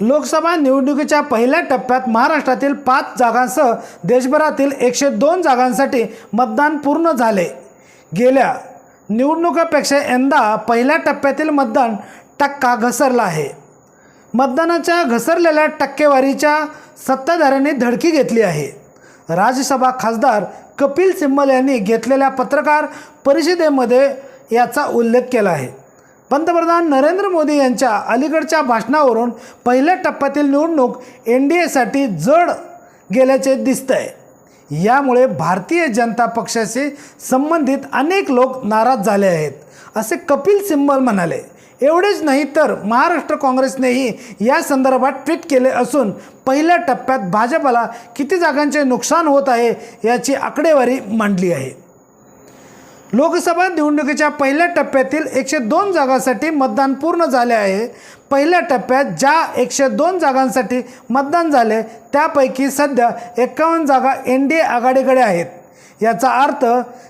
लोकसभा निवडणुकीच्या पहिल्या टप्प्यात महाराष्ट्रातील पाच जागांसह देशभरातील एकशे दोन जागांसाठी मतदान पूर्ण झाले. गेल्या निवडणुकापेक्षा यंदा पहिल्या टप्प्यातील मतदान टक्का घसरला आहे. मतदानाच्या घसरलेल्या टक्केवारीच्या सत्ताधाऱ्यांनी धडकी घेतली आहे. राज्यसभा खासदार कपिल सिब्बल यांनी घेतलेल्या पत्रकार परिषदेमध्ये याचा उल्लेख केला आहे. पंतप्रधान नरेंद्र मोदी यांच्या अलीकडच्या भाषणावरून पहिल्या टप्प्यातील निवडणूक एन डी एसाठी जड गेल्याचे दिसतंय. यामुळे भारतीय जनता पक्षाशी संबंधित अनेक लोक नाराज झाले आहेत. असे कपिल सिंबल म्हणाले एवढेच नाही तर महाराष्ट्र काँग्रेसनेही या संदर्भात ट्विट केले असून पहिल्या टप्प्यात भाजपला किती जागांचे नुकसान होत आहे याची आकडेवारी मांडली आहे. लोकसभा निवडणुकीच्या पहिल्या टप्प्यातील एकशे दोन जागांसाठी मतदान पूर्ण झाले आहे. पहिल्या टप्प्यात ज्या एकशे दोन जागांसाठी मतदान झाले त्यापैकी सध्या एकावन्न जागा एन डी ए आघाडीकडे आहेत. याचा अर्थ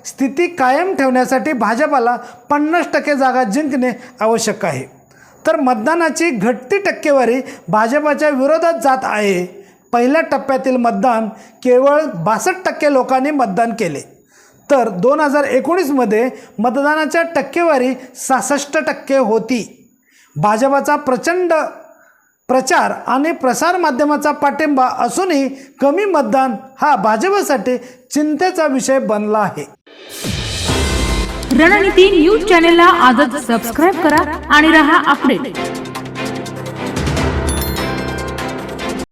स्थिती कायम ठेवण्यासाठी भाजपाला पन्नास टक्के जागा जिंकणे आवश्यक आहे. तर मतदानाची घटती टक्केवारी भाजपाच्या विरोधात जात आहे. पहिल्या टप्प्यातील मतदान केवळ बासष्ट टक्के लोकांनी मतदान केले. तर दोन हजार एकोणीसमध्ये मतदानाच्या टक्केवारी सहासष्ट टक्के होती. भाजपाचा प्रचंड प्रचार आणि प्रसारमाध्यमाचा पाठिंबा असूनही कमी मतदान हा भाजपासाठी चिंतेचा विषय बनला आहे. रणनीती न्यूज चॅनेलला आजच सबस्क्राईब करा आणि रहा अपडेट